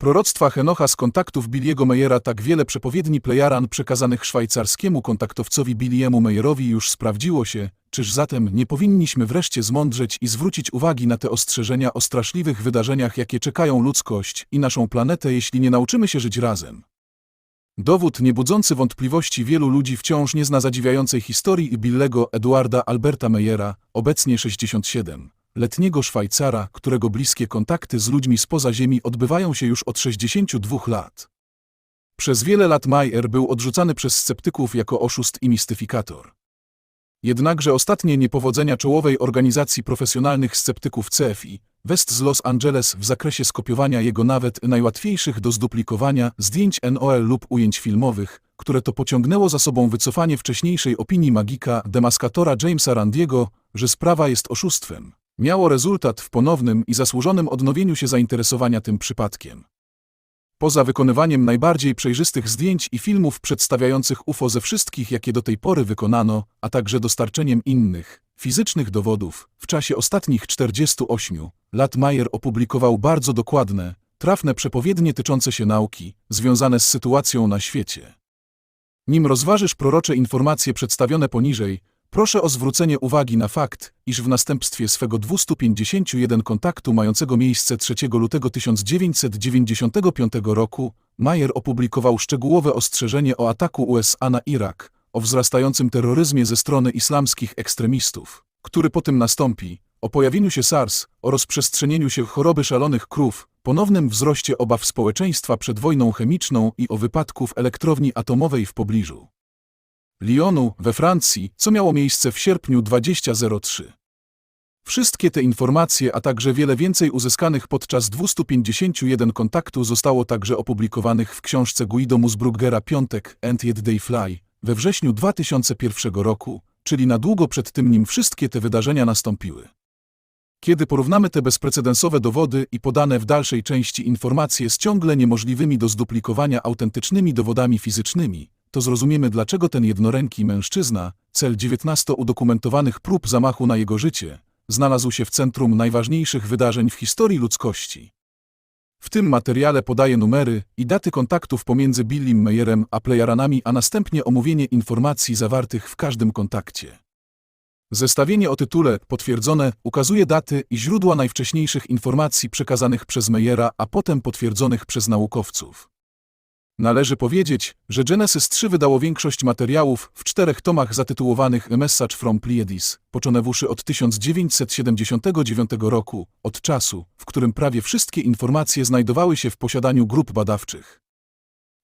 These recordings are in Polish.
Proroctwa Henocha z kontaktów Billiego Meyera tak wiele przepowiedni Plejaran przekazanych szwajcarskiemu kontaktowcowi Billiemu Meyerowi już sprawdziło się, czyż zatem nie powinniśmy wreszcie zmądrzeć i zwrócić uwagi na te ostrzeżenia o straszliwych wydarzeniach, jakie czekają ludzkość i naszą planetę, jeśli nie nauczymy się żyć razem? Dowód niebudzący wątpliwości wielu ludzi wciąż nie zna zadziwiającej historii Billego Eduarda Alberta Meyera, obecnie 67 letniego Szwajcara, którego bliskie kontakty z ludźmi spoza Ziemi odbywają się już od 62 lat. Przez wiele lat Meyer był odrzucany przez sceptyków jako oszust i mistyfikator. Jednakże ostatnie niepowodzenia czołowej organizacji profesjonalnych sceptyków CFI, West z Los Angeles w zakresie skopiowania jego nawet najłatwiejszych do zduplikowania zdjęć NOL lub ujęć filmowych, które to pociągnęło za sobą wycofanie wcześniejszej opinii magika demaskatora Jamesa Randiego, że sprawa jest oszustwem, miało rezultat w ponownym i zasłużonym odnowieniu się zainteresowania tym przypadkiem. Poza wykonywaniem najbardziej przejrzystych zdjęć i filmów przedstawiających UFO ze wszystkich, jakie do tej pory wykonano, a także dostarczeniem innych, fizycznych dowodów, w czasie ostatnich 48 lat Mayer opublikował bardzo dokładne, trafne przepowiednie tyczące się nauki, związane z sytuacją na świecie. Nim rozważysz prorocze informacje przedstawione poniżej, proszę o zwrócenie uwagi na fakt, iż w następstwie swego 251 kontaktu mającego miejsce 3 lutego 1995 roku, Mayer opublikował szczegółowe ostrzeżenie o ataku USA na Irak, o wzrastającym terroryzmie ze strony islamskich ekstremistów, który po tym nastąpi, o pojawieniu się SARS, o rozprzestrzenieniu się choroby szalonych krów, ponownym wzroście obaw społeczeństwa przed wojną chemiczną i o wypadku w elektrowni atomowej w pobliżu. Lyonu, we Francji, co miało miejsce w sierpniu 2003. Wszystkie te informacje, a także wiele więcej uzyskanych podczas 251 kontaktu zostało także opublikowanych w książce Guido Musbrugera Piątek and Yet Day Fly we wrześniu 2001 roku, czyli na długo przed tym nim wszystkie te wydarzenia nastąpiły. Kiedy porównamy te bezprecedensowe dowody i podane w dalszej części informacje z ciągle niemożliwymi do zduplikowania autentycznymi dowodami fizycznymi, to zrozumiemy dlaczego ten jednoręki mężczyzna, cel 19 udokumentowanych prób zamachu na jego życie, znalazł się w centrum najważniejszych wydarzeń w historii ludzkości. W tym materiale podaję numery i daty kontaktów pomiędzy Billim Meyerem a Plejaranami, a następnie omówienie informacji zawartych w każdym kontakcie. Zestawienie o tytule potwierdzone ukazuje daty i źródła najwcześniejszych informacji przekazanych przez Meyera, a potem potwierdzonych przez naukowców. Należy powiedzieć, że Genesis 3 wydało większość materiałów w czterech tomach zatytułowanych A Message from Pleiades, począwszy od 1979 roku, od czasu, w którym prawie wszystkie informacje znajdowały się w posiadaniu grup badawczych.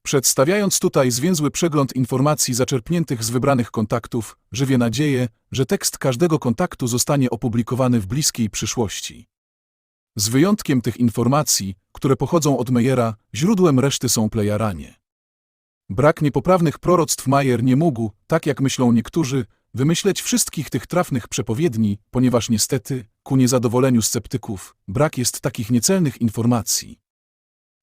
Przedstawiając tutaj zwięzły przegląd informacji zaczerpniętych z wybranych kontaktów, żywię nadzieję, że tekst każdego kontaktu zostanie opublikowany w bliskiej przyszłości. Z wyjątkiem tych informacji, które pochodzą od Meyera, źródłem reszty są plejaranie. Brak niepoprawnych proroctw Mayer nie mógł, tak jak myślą niektórzy, wymyśleć wszystkich tych trafnych przepowiedni, ponieważ niestety, ku niezadowoleniu sceptyków, brak jest takich niecelnych informacji.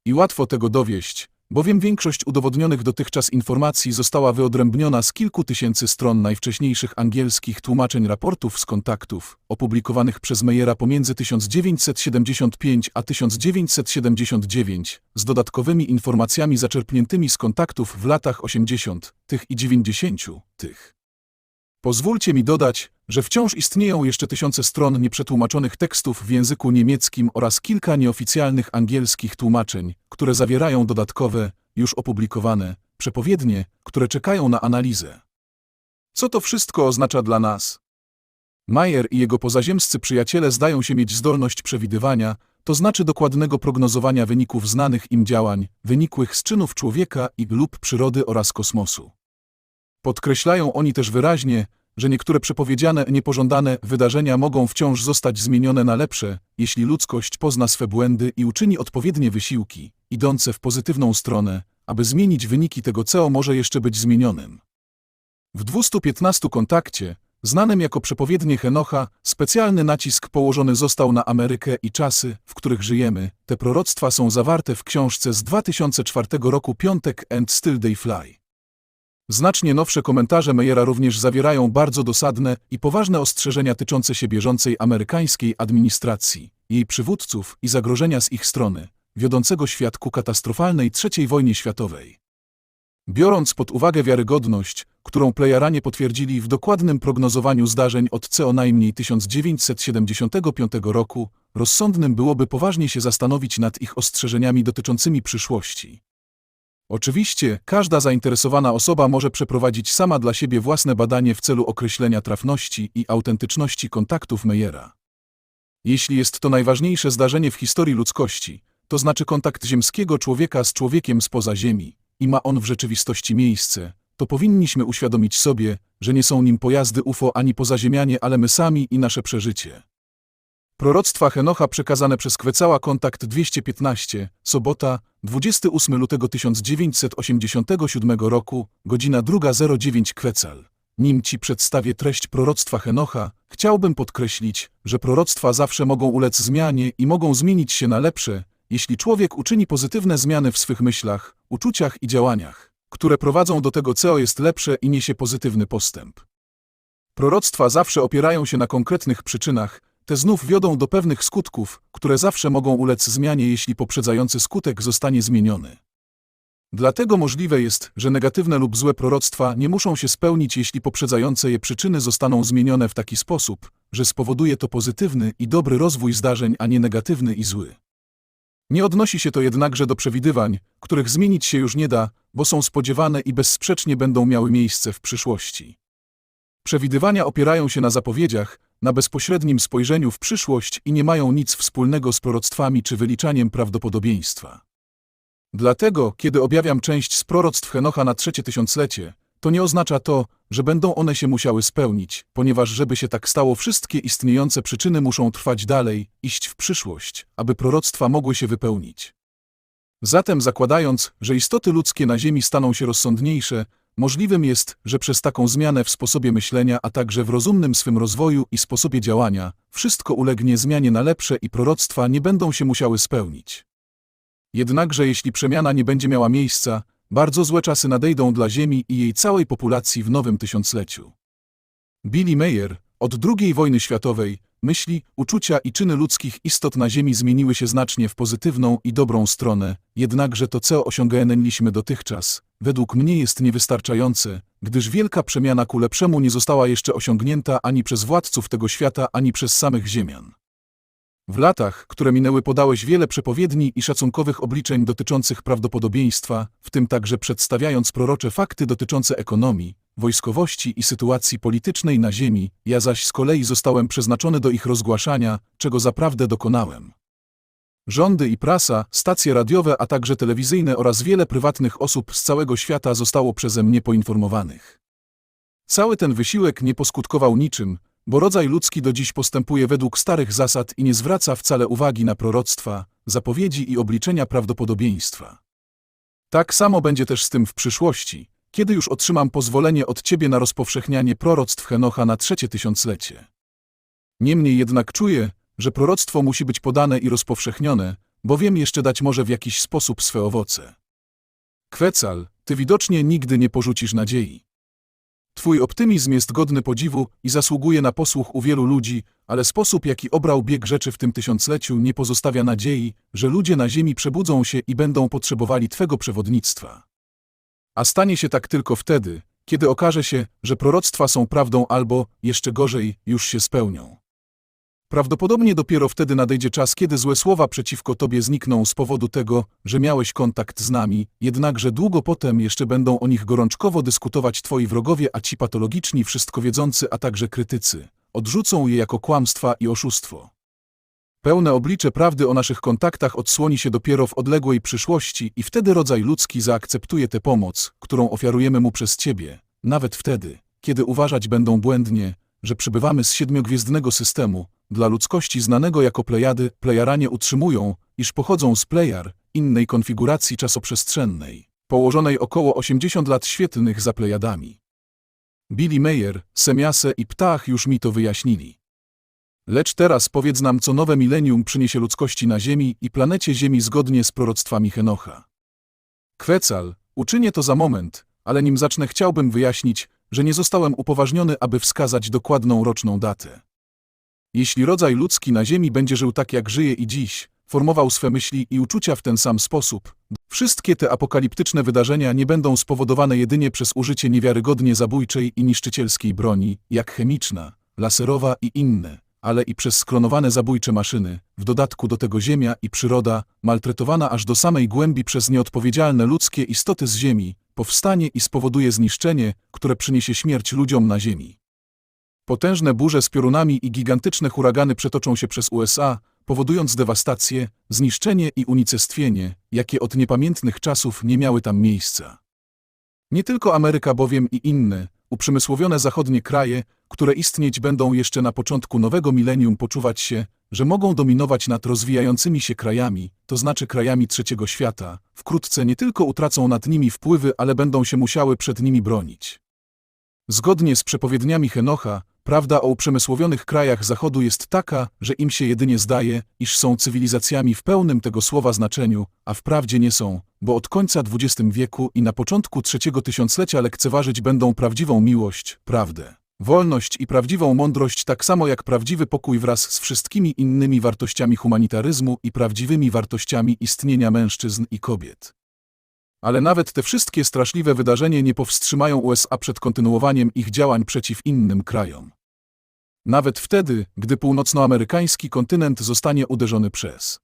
I łatwo tego dowieść, bowiem większość udowodnionych dotychczas informacji została wyodrębniona z kilku tysięcy stron najwcześniejszych angielskich tłumaczeń raportów z kontaktów, opublikowanych przez Meyera pomiędzy 1975 a 1979, z dodatkowymi informacjami zaczerpniętymi z kontaktów w latach 80. tych i 90. tych. Pozwólcie mi dodać, że wciąż istnieją jeszcze tysiące stron nieprzetłumaczonych tekstów w języku niemieckim oraz kilka nieoficjalnych angielskich tłumaczeń, które zawierają dodatkowe, już opublikowane, przepowiednie, które czekają na analizę. Co to wszystko oznacza dla nas? Mayer i jego pozaziemscy przyjaciele zdają się mieć zdolność przewidywania, to znaczy dokładnego prognozowania wyników znanych im działań, wynikłych z czynów człowieka i lub przyrody oraz kosmosu. Podkreślają oni też wyraźnie, że niektóre przepowiedziane niepożądane wydarzenia mogą wciąż zostać zmienione na lepsze, jeśli ludzkość pozna swe błędy i uczyni odpowiednie wysiłki, idące w pozytywną stronę, aby zmienić wyniki tego, co może jeszcze być zmienionym. W 215 kontakcie, znanym jako przepowiednie Henocha, specjalny nacisk położony został na Amerykę i czasy, w których żyjemy. Te proroctwa są zawarte w książce z 2004 roku Piątek and Still Day Fly. Znacznie nowsze komentarze Meyera również zawierają bardzo dosadne i poważne ostrzeżenia tyczące się bieżącej amerykańskiej administracji, jej przywódców i zagrożenia z ich strony, wiodącego świat ku katastrofalnej III wojnie światowej. Biorąc pod uwagę wiarygodność, którą Plejaranie potwierdzili w dokładnym prognozowaniu zdarzeń od co najmniej 1975 roku, rozsądnym byłoby poważnie się zastanowić nad ich ostrzeżeniami dotyczącymi przyszłości. Oczywiście, każda zainteresowana osoba może przeprowadzić sama dla siebie własne badanie w celu określenia trafności i autentyczności kontaktów Meyera. Jeśli jest to najważniejsze zdarzenie w historii ludzkości, to znaczy kontakt ziemskiego człowieka z człowiekiem spoza Ziemi, i ma on w rzeczywistości miejsce, to powinniśmy uświadomić sobie, że nie są nim pojazdy UFO ani pozaziemianie, ale my sami i nasze przeżycie. Proroctwa Henocha przekazane przez Kwecała Kontakt 215, sobota, 28 lutego 1987 roku, godzina 2.09 Kwecal. Nim Ci przedstawię treść proroctwa Henocha, chciałbym podkreślić, że proroctwa zawsze mogą ulec zmianie i mogą zmienić się na lepsze, jeśli człowiek uczyni pozytywne zmiany w swych myślach, uczuciach i działaniach, które prowadzą do tego, co jest lepsze i niesie pozytywny postęp. Proroctwa zawsze opierają się na konkretnych przyczynach, te znów wiodą do pewnych skutków, które zawsze mogą ulec zmianie, jeśli poprzedzający skutek zostanie zmieniony. Dlatego możliwe jest, że negatywne lub złe proroctwa nie muszą się spełnić, jeśli poprzedzające je przyczyny zostaną zmienione w taki sposób, że spowoduje to pozytywny i dobry rozwój zdarzeń, a nie negatywny i zły. Nie odnosi się to jednakże do przewidywań, których zmienić się już nie da, bo są spodziewane i bezsprzecznie będą miały miejsce w przyszłości. Przewidywania opierają się na zapowiedziach, na bezpośrednim spojrzeniu w przyszłość i nie mają nic wspólnego z proroctwami czy wyliczaniem prawdopodobieństwa. Dlatego, kiedy objawiam część z proroctw Henocha na trzecie tysiąclecie, to nie oznacza to, że będą one się musiały spełnić, ponieważ żeby się tak stało, wszystkie istniejące przyczyny muszą trwać dalej, iść w przyszłość, aby proroctwa mogły się wypełnić. Zatem zakładając, że istoty ludzkie na Ziemi staną się rozsądniejsze, możliwym jest, że przez taką zmianę w sposobie myślenia, a także w rozumnym swym rozwoju i sposobie działania, wszystko ulegnie zmianie na lepsze i proroctwa nie będą się musiały spełnić. Jednakże jeśli przemiana nie będzie miała miejsca, bardzo złe czasy nadejdą dla Ziemi i jej całej populacji w nowym tysiącleciu. Billy Mayer, od II wojny światowej, myśli, uczucia i czyny ludzkich istot na Ziemi zmieniły się znacznie w pozytywną i dobrą stronę, jednakże to, co osiągnęliśmy dotychczas, według mnie jest niewystarczające, gdyż wielka przemiana ku lepszemu nie została jeszcze osiągnięta ani przez władców tego świata, ani przez samych Ziemian. W latach, które minęły podałeś wiele przepowiedni i szacunkowych obliczeń dotyczących prawdopodobieństwa, w tym także przedstawiając prorocze fakty dotyczące ekonomii, wojskowości i sytuacji politycznej na ziemi, ja zaś z kolei zostałem przeznaczony do ich rozgłaszania, czego zaprawdę dokonałem. Rządy i prasa, stacje radiowe, a także telewizyjne oraz wiele prywatnych osób z całego świata zostało przeze mnie poinformowanych. Cały ten wysiłek nie poskutkował niczym, bo rodzaj ludzki do dziś postępuje według starych zasad i nie zwraca wcale uwagi na proroctwa, zapowiedzi i obliczenia prawdopodobieństwa. Tak samo będzie też z tym w przyszłości, kiedy już otrzymam pozwolenie od Ciebie na rozpowszechnianie proroctw Henocha na trzecie tysiąclecie. Niemniej jednak czuję, że proroctwo musi być podane i rozpowszechnione, bowiem jeszcze dać może w jakiś sposób swe owoce. Kwecal, Ty widocznie nigdy nie porzucisz nadziei. Twój optymizm jest godny podziwu i zasługuje na posłuch u wielu ludzi, ale sposób, jaki obrał bieg rzeczy w tym tysiącleciu, nie pozostawia nadziei, że ludzie na Ziemi przebudzą się i będą potrzebowali Twego przewodnictwa. A stanie się tak tylko wtedy, kiedy okaże się, że proroctwa są prawdą albo, jeszcze gorzej, już się spełnią. Prawdopodobnie dopiero wtedy nadejdzie czas, kiedy złe słowa przeciwko Tobie znikną z powodu tego, że miałeś kontakt z nami, jednakże długo potem jeszcze będą o nich gorączkowo dyskutować Twoi wrogowie, a ci patologiczni wszystkowiedzący, a także krytycy. Odrzucą je jako kłamstwa i oszustwo. Pełne oblicze prawdy o naszych kontaktach odsłoni się dopiero w odległej przyszłości i wtedy rodzaj ludzki zaakceptuje tę pomoc, którą ofiarujemy mu przez Ciebie, nawet wtedy, kiedy uważać będą błędnie, że przybywamy z siedmiogwiezdnego systemu, dla ludzkości znanego jako Plejady, Plejaranie utrzymują, iż pochodzą z Plejar, innej konfiguracji czasoprzestrzennej, położonej około 80 lat świetlnych za Plejadami. Billy Mayer, Semiase i Ptah już mi to wyjaśnili. Lecz teraz powiedz nam, co nowe milenium przyniesie ludzkości na Ziemi i planecie Ziemi zgodnie z proroctwami Henocha. Kwecal, uczynię to za moment, ale nim zacznę chciałbym wyjaśnić, że nie zostałem upoważniony, aby wskazać dokładną roczną datę. Jeśli rodzaj ludzki na Ziemi będzie żył tak, jak żyje i dziś, formował swe myśli i uczucia w ten sam sposób. Wszystkie te apokaliptyczne wydarzenia nie będą spowodowane jedynie przez użycie niewiarygodnie zabójczej i niszczycielskiej broni, jak chemiczna, laserowa i inne, ale i przez sklonowane zabójcze maszyny, w dodatku do tego ziemia i przyroda, maltretowana aż do samej głębi przez nieodpowiedzialne ludzkie istoty z ziemi, powstanie i spowoduje zniszczenie, które przyniesie śmierć ludziom na ziemi. Potężne burze z piorunami i gigantyczne huragany przetoczą się przez USA, powodując dewastację, zniszczenie i unicestwienie, jakie od niepamiętnych czasów nie miały tam miejsca. Nie tylko Ameryka bowiem i inne, uprzemysłowione zachodnie kraje, które istnieć będą jeszcze na początku nowego milenium poczuwać się, że mogą dominować nad rozwijającymi się krajami, to znaczy krajami trzeciego świata, wkrótce nie tylko utracą nad nimi wpływy, ale będą się musiały przed nimi bronić. Zgodnie z przepowiedniami Henocha, prawda o uprzemysłowionych krajach Zachodu jest taka, że im się jedynie zdaje, iż są cywilizacjami w pełnym tego słowa znaczeniu, a wprawdzie nie są, bo od końca XX wieku i na początku trzeciego tysiąclecia lekceważyć będą prawdziwą miłość, prawdę, wolność i prawdziwą mądrość tak samo jak prawdziwy pokój wraz z wszystkimi innymi wartościami humanitaryzmu i prawdziwymi wartościami istnienia mężczyzn i kobiet. Ale nawet te wszystkie straszliwe wydarzenia nie powstrzymają USA przed kontynuowaniem ich działań przeciw innym krajom. Nawet wtedy, gdy północnoamerykański kontynent zostanie uderzony przez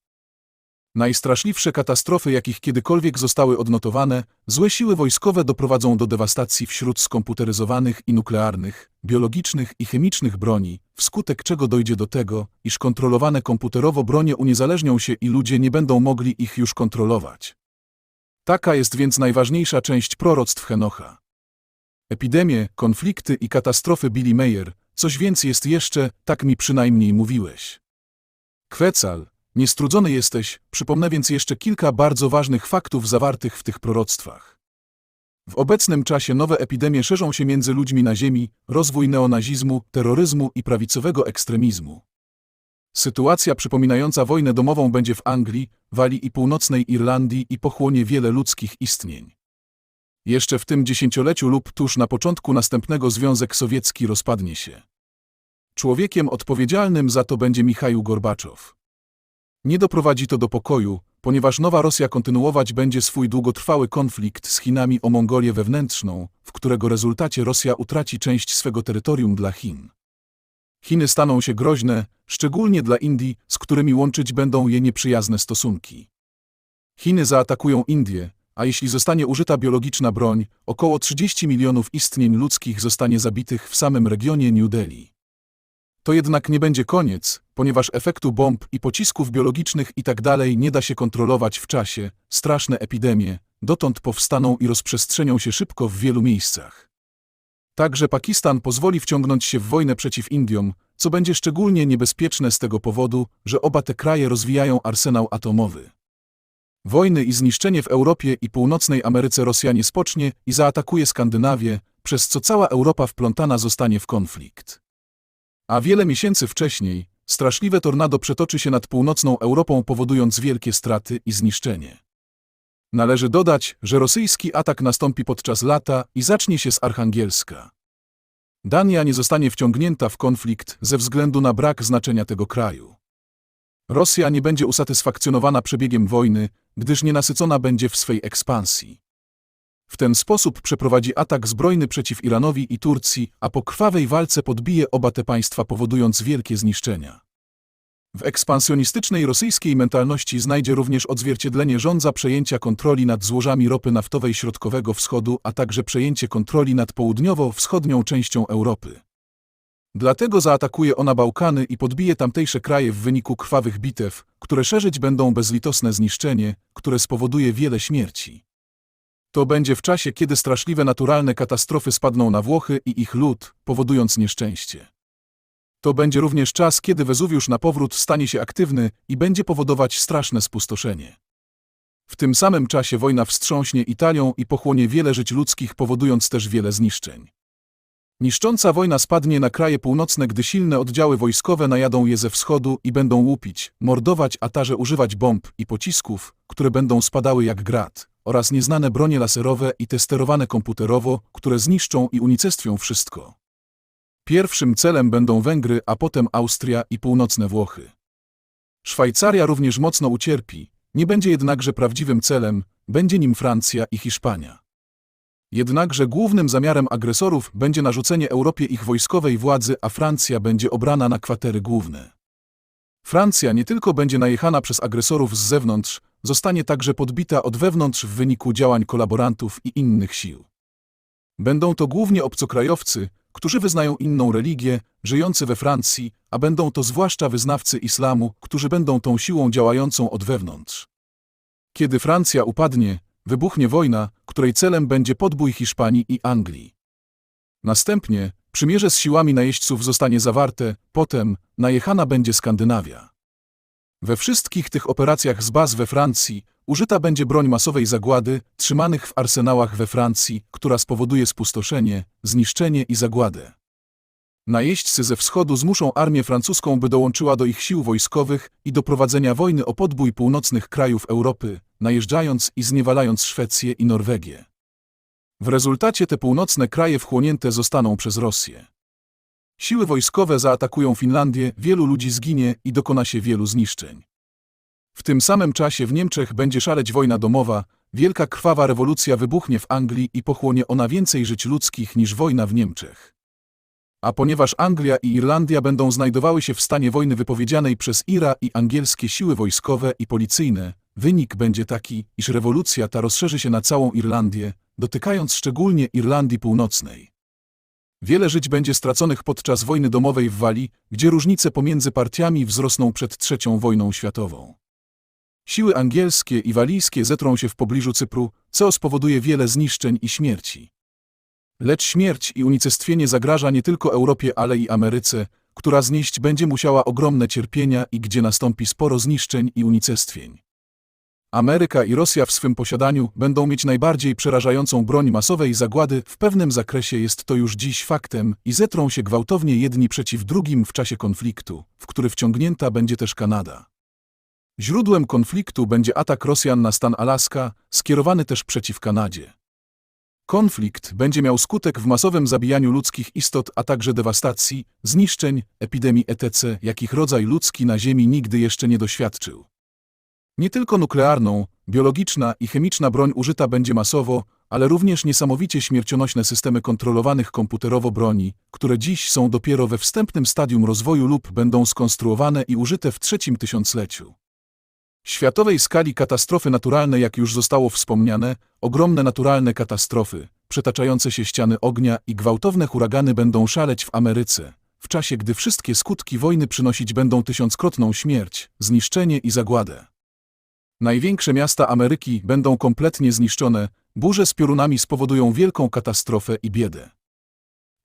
najstraszliwsze katastrofy, jakich kiedykolwiek zostały odnotowane, złe siły wojskowe doprowadzą do dewastacji wśród skomputeryzowanych i nuklearnych, biologicznych i chemicznych broni, wskutek czego dojdzie do tego, iż kontrolowane komputerowo bronie uniezależnią się i ludzie nie będą mogli ich już kontrolować. Taka jest więc najważniejsza część proroctw Henocha. Epidemie, konflikty i katastrofy Billy Mayer, coś więcej jest jeszcze, tak mi przynajmniej mówiłeś. Kwecal, niestrudzony jesteś, przypomnę więc jeszcze kilka bardzo ważnych faktów zawartych w tych proroctwach. W obecnym czasie nowe epidemie szerzą się między ludźmi na ziemi, rozwój neonazizmu, terroryzmu i prawicowego ekstremizmu. Sytuacja przypominająca wojnę domową będzie w Anglii, Walii i północnej Irlandii i pochłonie wiele ludzkich istnień. Jeszcze w tym dziesięcioleciu lub tuż na początku następnego Związek Sowiecki rozpadnie się. Człowiekiem odpowiedzialnym za to będzie Michał Gorbaczow. Nie doprowadzi to do pokoju, ponieważ nowa Rosja kontynuować będzie swój długotrwały konflikt z Chinami o Mongolię wewnętrzną, w którego rezultacie Rosja utraci część swego terytorium dla Chin. Chiny staną się groźne, szczególnie dla Indii, z którymi łączyć będą je nieprzyjazne stosunki. Chiny zaatakują Indię, a jeśli zostanie użyta biologiczna broń, około 30 milionów istnień ludzkich zostanie zabitych w samym regionie New Delhi. To jednak nie będzie koniec, ponieważ efektu bomb i pocisków biologicznych i tak nie da się kontrolować w czasie, straszne epidemie, dotąd powstaną i rozprzestrzenią się szybko w wielu miejscach. Także Pakistan pozwoli wciągnąć się w wojnę przeciw Indiom, co będzie szczególnie niebezpieczne z tego powodu, że oba te kraje rozwijają arsenał atomowy. Wojny i zniszczenie w Europie i północnej Ameryce Rosjanie spocznie i zaatakuje Skandynawię, przez co cała Europa wplątana zostanie w konflikt. A wiele miesięcy wcześniej, straszliwe tornado przetoczy się nad północną Europą powodując wielkie straty i zniszczenie. Należy dodać, że rosyjski atak nastąpi podczas lata i zacznie się z Archangielska. Dania nie zostanie wciągnięta w konflikt ze względu na brak znaczenia tego kraju. Rosja nie będzie usatysfakcjonowana przebiegiem wojny, gdyż nienasycona będzie w swej ekspansji. W ten sposób przeprowadzi atak zbrojny przeciw Iranowi i Turcji, a po krwawej walce podbije oba te państwa powodując wielkie zniszczenia. W ekspansjonistycznej rosyjskiej mentalności znajdzie również odzwierciedlenie żądza przejęcia kontroli nad złożami ropy naftowej Środkowego Wschodu, a także przejęcie kontroli nad południowo-wschodnią częścią Europy. Dlatego zaatakuje ona Bałkany i podbije tamtejsze kraje w wyniku krwawych bitew, które szerzyć będą bezlitosne zniszczenie, które spowoduje wiele śmierci. To będzie w czasie, kiedy straszliwe naturalne katastrofy spadną na Włochy i ich lud, powodując nieszczęście. To będzie również czas, kiedy Wezuwiusz na powrót stanie się aktywny i będzie powodować straszne spustoszenie. W tym samym czasie wojna wstrząśnie Italią i pochłonie wiele żyć ludzkich, powodując też wiele zniszczeń. Niszcząca wojna spadnie na kraje północne, gdy silne oddziały wojskowe najadą je ze wschodu i będą łupić, mordować, a także używać bomb i pocisków, które będą spadały jak grat, oraz nieznane bronie laserowe i te sterowane komputerowo, które zniszczą i unicestwią wszystko. Pierwszym celem będą Węgry, a potem Austria i północne Włochy. Szwajcaria również mocno ucierpi, nie będzie jednakże prawdziwym celem, będzie nim Francja i Hiszpania. Jednakże głównym zamiarem agresorów będzie narzucenie Europie ich wojskowej władzy, a Francja będzie obrana na kwatery główne. Francja nie tylko będzie najechana przez agresorów z zewnątrz, zostanie także podbita od wewnątrz w wyniku działań kolaborantów i innych sił. Będą to głównie obcokrajowcy, którzy wyznają inną religię, żyjący we Francji, a będą to zwłaszcza wyznawcy islamu, którzy będą tą siłą działającą od wewnątrz. Kiedy Francja upadnie, wybuchnie wojna, której celem będzie podbój Hiszpanii i Anglii. Następnie przymierze z siłami najeźdźców zostanie zawarte, potem najechana będzie Skandynawia. We wszystkich tych operacjach z baz we Francji użyta będzie broń masowej zagłady, trzymanych w arsenałach we Francji, która spowoduje spustoszenie, zniszczenie i zagładę. Najeźdźcy ze wschodu zmuszą armię francuską, by dołączyła do ich sił wojskowych i do prowadzenia wojny o podbój północnych krajów Europy, najeżdżając i zniewalając Szwecję i Norwegię. W rezultacie te północne kraje wchłonięte zostaną przez Rosję. Siły wojskowe zaatakują Finlandię, wielu ludzi zginie i dokona się wielu zniszczeń. W tym samym czasie w Niemczech będzie szaleć wojna domowa, wielka krwawa rewolucja wybuchnie w Anglii i pochłonie ona więcej żyć ludzkich niż wojna w Niemczech. A ponieważ Anglia i Irlandia będą znajdowały się w stanie wojny wypowiedzianej przez Ira i angielskie siły wojskowe i policyjne, wynik będzie taki, iż rewolucja ta rozszerzy się na całą Irlandię, dotykając szczególnie Irlandii Północnej. Wiele żyć będzie straconych podczas wojny domowej w Walii, gdzie różnice pomiędzy partiami wzrosną przed trzecią wojną światową. Siły angielskie i walijskie zetrą się w pobliżu Cypru, co spowoduje wiele zniszczeń i śmierci. Lecz śmierć i unicestwienie zagraża nie tylko Europie, ale i Ameryce, która znieść będzie musiała ogromne cierpienia i gdzie nastąpi sporo zniszczeń i unicestwień. Ameryka i Rosja w swym posiadaniu będą mieć najbardziej przerażającą broń masowej zagłady, w pewnym zakresie jest to już dziś faktem i zetrą się gwałtownie jedni przeciw drugim w czasie konfliktu, w który wciągnięta będzie też Kanada. Źródłem konfliktu będzie atak Rosjan na stan Alaska, skierowany też przeciw Kanadzie. Konflikt będzie miał skutek w masowym zabijaniu ludzkich istot, a także dewastacji, zniszczeń, epidemii etc., jakich rodzaj ludzki na Ziemi nigdy jeszcze nie doświadczył. Nie tylko nuklearną, biologiczna i chemiczna broń użyta będzie masowo, ale również niesamowicie śmiercionośne systemy kontrolowanych komputerowo broni, które dziś są dopiero we wstępnym stadium rozwoju lub będą skonstruowane i użyte w trzecim tysiącleciu. Światowej skali katastrofy naturalne, jak już zostało wspomniane, ogromne naturalne katastrofy, przetaczające się ściany ognia i gwałtowne huragany będą szaleć w Ameryce, w czasie gdy wszystkie skutki wojny przynosić będą tysiąckrotną śmierć, zniszczenie i zagładę. Największe miasta Ameryki będą kompletnie zniszczone, burze z piorunami spowodują wielką katastrofę i biedę.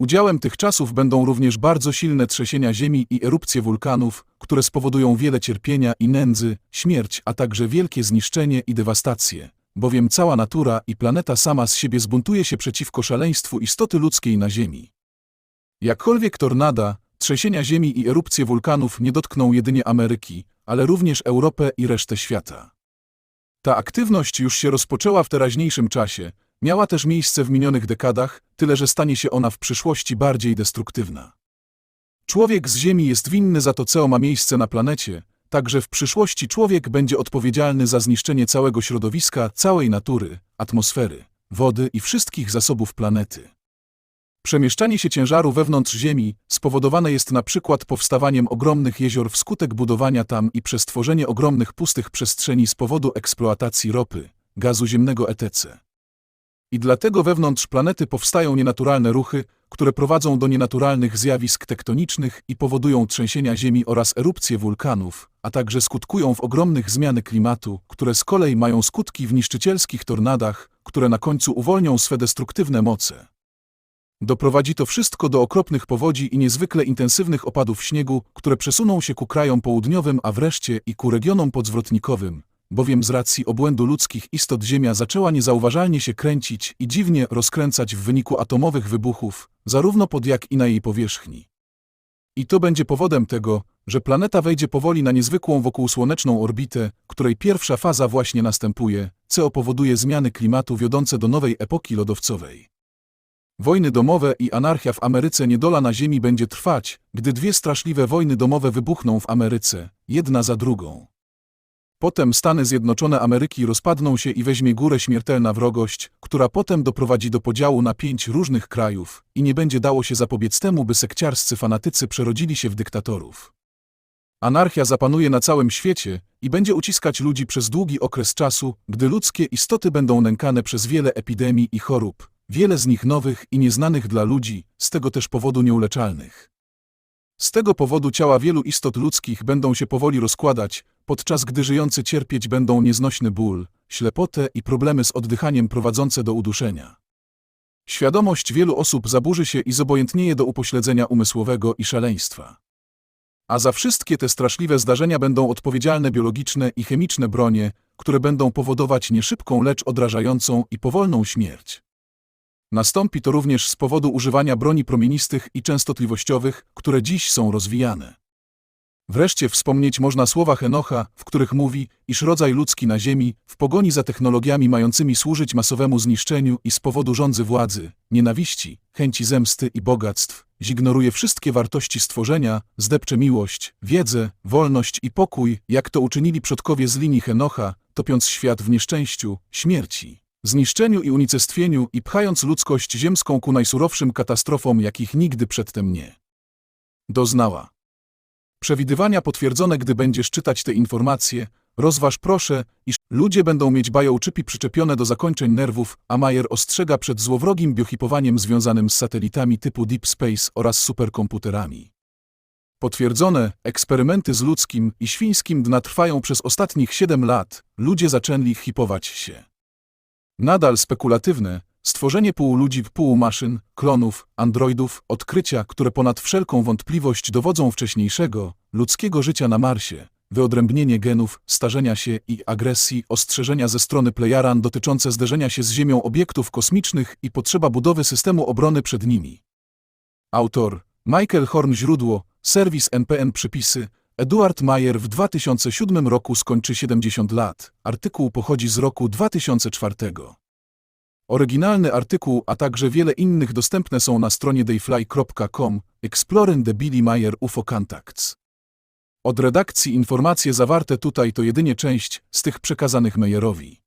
Udziałem tych czasów będą również bardzo silne trzęsienia ziemi i erupcje wulkanów, które spowodują wiele cierpienia i nędzy, śmierć, a także wielkie zniszczenie i dewastację, bowiem cała natura i planeta sama z siebie zbuntuje się przeciwko szaleństwu istoty ludzkiej na Ziemi. Jakkolwiek tornada, trzęsienia ziemi i erupcje wulkanów nie dotkną jedynie Ameryki, ale również Europę i resztę świata. Ta aktywność już się rozpoczęła w teraźniejszym czasie, miała też miejsce w minionych dekadach, tyle że stanie się ona w przyszłości bardziej destruktywna. Człowiek z Ziemi jest winny za to, co ma miejsce na planecie, także w przyszłości człowiek będzie odpowiedzialny za zniszczenie całego środowiska, całej natury, atmosfery, wody i wszystkich zasobów planety. Przemieszczanie się ciężaru wewnątrz Ziemi spowodowane jest na przykład powstawaniem ogromnych jezior wskutek budowania tam i przez tworzenie ogromnych pustych przestrzeni z powodu eksploatacji ropy, gazu ziemnego etc. I dlatego wewnątrz planety powstają nienaturalne ruchy, które prowadzą do nienaturalnych zjawisk tektonicznych i powodują trzęsienia Ziemi oraz erupcje wulkanów, a także skutkują w ogromnych zmiany klimatu, które z kolei mają skutki w niszczycielskich tornadach, które na końcu uwolnią swe destruktywne moce. Doprowadzi to wszystko do okropnych powodzi i niezwykle intensywnych opadów śniegu, które przesuną się ku krajom południowym, a wreszcie i ku regionom podzwrotnikowym, bowiem z racji obłędu ludzkich istot Ziemia zaczęła niezauważalnie się kręcić i dziwnie rozkręcać w wyniku atomowych wybuchów, zarówno pod jak i na jej powierzchni. I to będzie powodem tego, że planeta wejdzie powoli na niezwykłą wokółsłoneczną orbitę, której pierwsza faza właśnie następuje, co powoduje zmiany klimatu wiodące do nowej epoki lodowcowej. Wojny domowe i anarchia w Ameryce niedola na ziemi będzie trwać, gdy dwie straszliwe wojny domowe wybuchną w Ameryce, jedna za drugą. Potem Stany Zjednoczone Ameryki rozpadną się i weźmie górę śmiertelna wrogość, która potem doprowadzi do podziału na pięć różnych krajów i nie będzie dało się zapobiec temu, by sekciarscy fanatycy przerodzili się w dyktatorów. Anarchia zapanuje na całym świecie i będzie uciskać ludzi przez długi okres czasu, gdy ludzkie istoty będą nękane przez wiele epidemii i chorób, wiele z nich nowych i nieznanych dla ludzi, z tego też powodu nieuleczalnych. Z tego powodu ciała wielu istot ludzkich będą się powoli rozkładać, podczas gdy żyjący cierpieć będą nieznośny ból, ślepotę i problemy z oddychaniem prowadzące do uduszenia. Świadomość wielu osób zaburzy się i zobojętnieje do upośledzenia umysłowego i szaleństwa. A za wszystkie te straszliwe zdarzenia będą odpowiedzialne biologiczne i chemiczne bronie, które będą powodować nie szybką, lecz odrażającą i powolną śmierć. Nastąpi to również z powodu używania broni promienistych i częstotliwościowych, które dziś są rozwijane. Wreszcie wspomnieć można słowa Henocha, w których mówi, iż rodzaj ludzki na Ziemi, w pogoni za technologiami mającymi służyć masowemu zniszczeniu i z powodu rządzy władzy, nienawiści, chęci zemsty i bogactw, zignoruje wszystkie wartości stworzenia, zdepcze miłość, wiedzę, wolność i pokój, jak to uczynili przodkowie z linii Henocha, topiąc świat w nieszczęściu, śmierci, zniszczeniu i unicestwieniu i pchając ludzkość ziemską ku najsurowszym katastrofom, jakich nigdy przedtem nie doznała. Przewidywania potwierdzone, gdy będziesz czytać te informacje, rozważ proszę, iż ludzie będą mieć biochipy przyczepione do zakończeń nerwów, a Mayer ostrzega przed złowrogim biochipowaniem związanym z satelitami typu Deep Space oraz superkomputerami. Potwierdzone eksperymenty z ludzkim i świńskim dna trwają przez ostatnich 7 lat, ludzie zaczęli hipować się. Nadal spekulatywne, stworzenie pół ludzi, pół maszyn, klonów, androidów, odkrycia, które ponad wszelką wątpliwość dowodzą wcześniejszego, ludzkiego życia na Marsie, wyodrębnienie genów, starzenia się i agresji, ostrzeżenia ze strony Plejaran dotyczące zderzenia się z Ziemią obiektów kosmicznych i potrzeba budowy systemu obrony przed nimi. Autor Michael Horn Źródło, serwis NPN Przypisy, Eduard Mayer w 2007 roku skończy 70 lat. Artykuł pochodzi z roku 2004. Oryginalny artykuł, a także wiele innych dostępne są na stronie dayfly.com, Exploring the Billy Mayer UFO Contacts. Od redakcji informacje zawarte tutaj to jedynie część z tych przekazanych Mayerowi.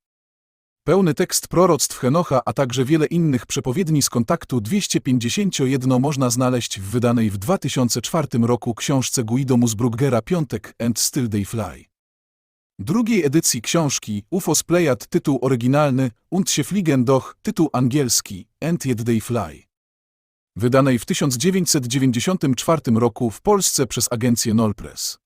Pełny tekst proroctw Henocha, a także wiele innych przepowiedni z kontaktu 251 można znaleźć w wydanej w 2004 roku książce Guido Musbrugera Piątek and Still They Fly. Drugiej edycji książki UFOs Pleiad tytuł oryginalny Und się fliegen doch tytuł angielski And yet they fly. Wydanej w 1994 roku w Polsce przez agencję Nolpress.